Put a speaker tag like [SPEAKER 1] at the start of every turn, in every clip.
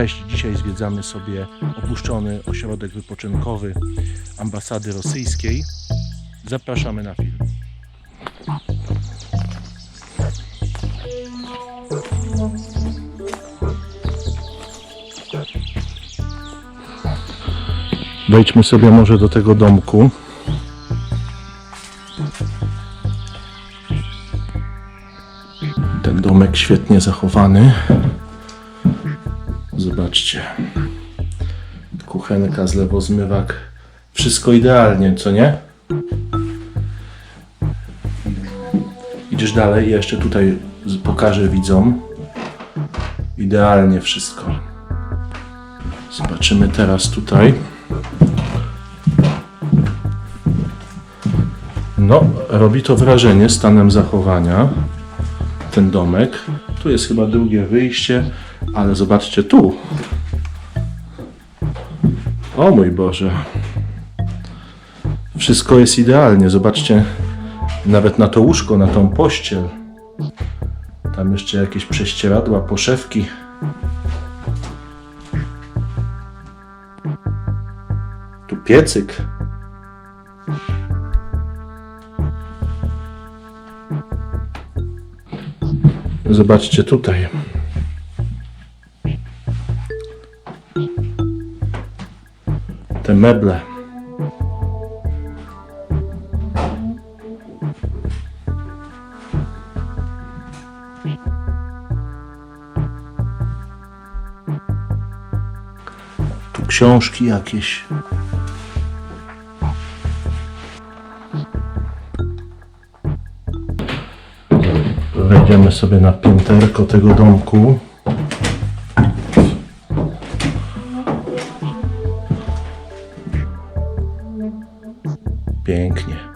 [SPEAKER 1] Cześć, dzisiaj zwiedzamy sobie opuszczony ośrodek wypoczynkowy ambasady rosyjskiej. Zapraszamy na film. Wejdźmy sobie może do tego domku. Ten domek świetnie zachowany. Zobaczcie. Kuchenka, zlewozmywak. Wszystko idealnie, co nie? Idziesz dalej jeszcze tutaj z- pokażę widzom. Idealnie wszystko. Zobaczymy teraz tutaj. No, robi to wrażenie stanem zachowania. Ten domek. Tu jest chyba drugie wyjście, ale zobaczcie tu. O mój Boże. Wszystko jest idealnie. Zobaczcie, nawet na to łóżko, na tą pościel. Tam jeszcze jakieś prześcieradła, poszewki. Tu piecyk. Zobaczcie tutaj. Meble. Tu książki jakieś. Wejdziemy sobie na pięterko tego domku. Pięknie.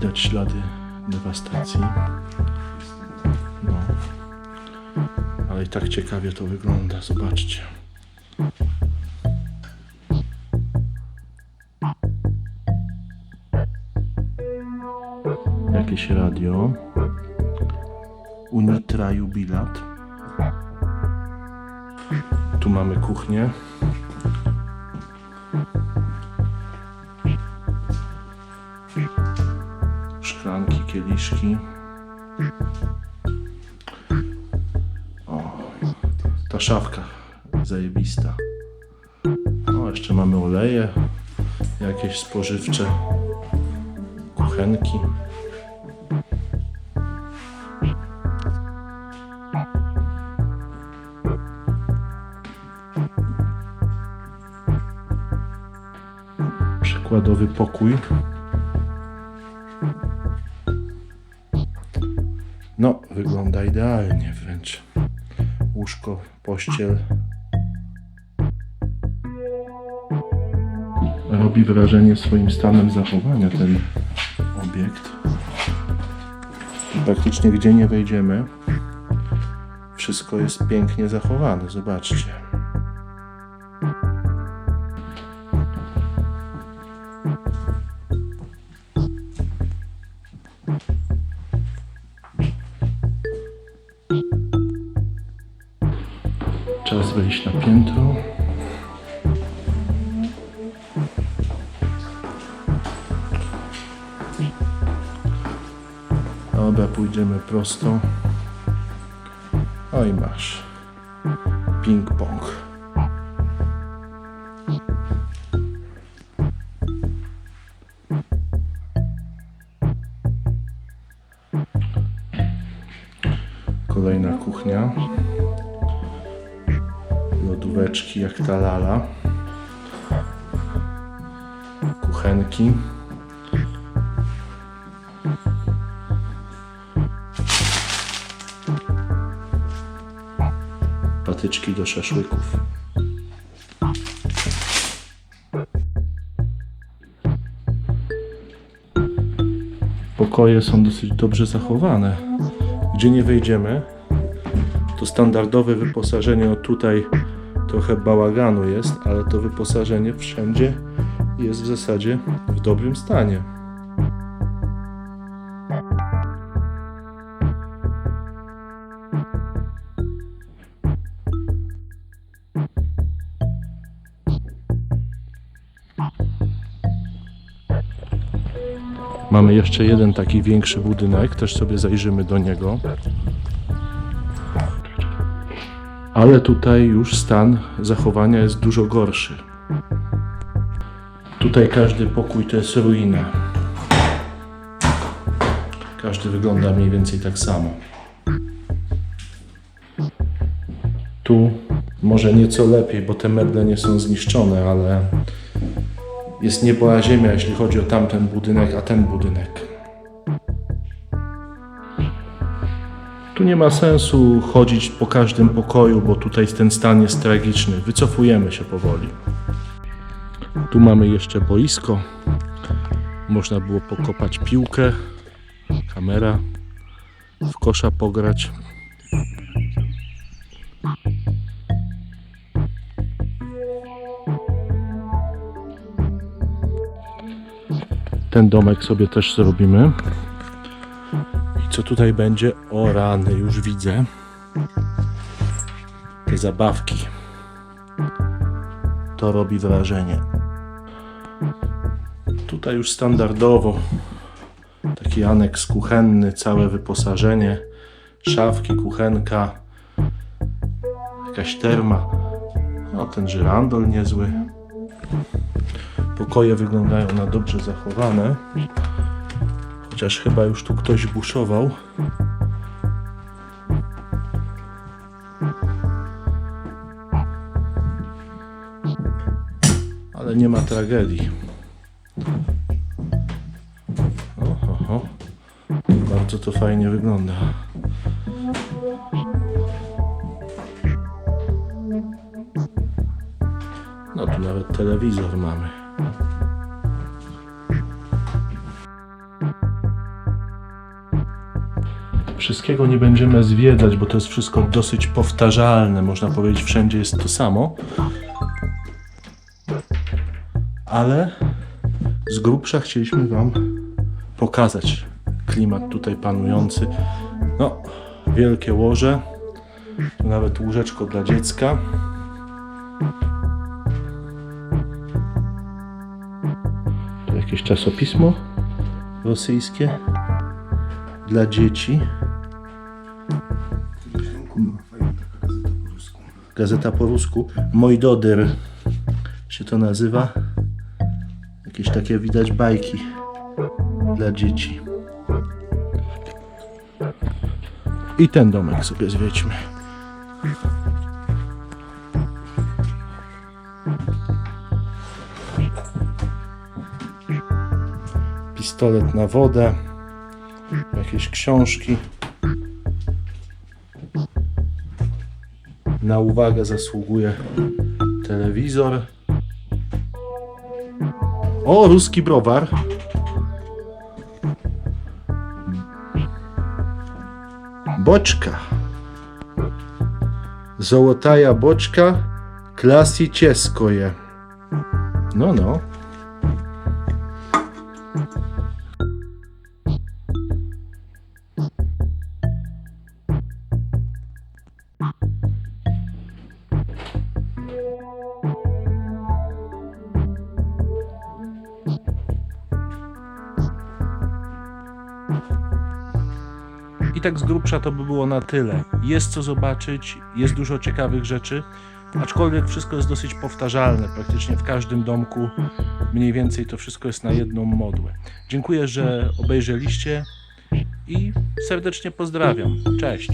[SPEAKER 1] Widać ślady dewastacji. No. Ale i tak ciekawie to wygląda, zobaczcie. Jakieś radio. Unitra Jubilat. Tu mamy kuchnię. Kieliszki. O, ta szafka zajebista. O, jeszcze mamy oleje, jakieś spożywcze, kuchenki. Przykładowy pokój. No, wygląda idealnie wręcz. Łóżko, pościel. Robi wrażenie swoim stanem zachowania ten obiekt. Praktycznie gdzie nie wejdziemy, wszystko jest pięknie zachowane. Zobaczcie. Czas wejść na piętro. Dobra, pójdziemy prosto. Oj, masz. Ping-pong. Kolejna kuchnia lodóweczki jak ta lala. Kuchenki. patyczki do szaszłyków. Pokoje są dosyć dobrze zachowane. Gdzie nie wejdziemy, to standardowe wyposażenie, tutaj trochę bałaganu jest, ale to wyposażenie wszędzie jest w zasadzie w dobrym stanie. Mamy jeszcze jeden taki większy budynek, też sobie zajrzymy do niego. Ale tutaj już stan zachowania jest dużo gorszy. Tutaj każdy pokój to jest ruina. Każdy wygląda mniej więcej tak samo. Tu może nieco lepiej, bo te meble nie są zniszczone, ale jest niebo a ziemia, jeśli chodzi o tamten budynek, a ten budynek. Tu nie ma sensu chodzić po każdym pokoju, bo tutaj ten stan jest tragiczny. Wycofujemy się powoli. Tu mamy jeszcze boisko. Można było pokopać piłkę, kamera, w kosza pograć. Ten domek sobie też zrobimy. Co tutaj będzie? O rany, już widzę. Te zabawki. To robi wrażenie. Tutaj już standardowo taki aneks kuchenny, całe wyposażenie, szafki, kuchenka, jakaś terma. No ten żyrandol niezły. Pokoje wyglądają na dobrze zachowane. Chociaż chyba już tu ktoś buszował. Ale nie ma tragedii. Oho. Bardzo to fajnie wygląda. No tu nawet telewizor mamy. Wszystkiego nie będziemy zwiedzać, bo to jest wszystko dosyć powtarzalne. Można powiedzieć, wszędzie jest to samo. Ale z grubsza chcieliśmy Wam pokazać klimat tutaj panujący. No, wielkie łoże. Tu nawet łóżeczko dla dziecka. Jakieś czasopismo rosyjskie dla dzieci. Gazeta po rusku. Mojdodyr się to nazywa. Jakieś takie widać bajki dla dzieci. I ten domek sobie zwiedźmy. Pistolet na wodę, jakieś książki. Na uwagę zasługuje telewizor. O, ruski browar. Boczka. Złotaja boczka klasy czeskoje. No, no. I tak z grubsza to by było na tyle. Jest co zobaczyć, jest dużo ciekawych rzeczy, aczkolwiek wszystko jest dosyć powtarzalne. Praktycznie w każdym domku mniej więcej to wszystko jest na jedną modłę. Dziękuję, że obejrzeliście i serdecznie pozdrawiam. Cześć.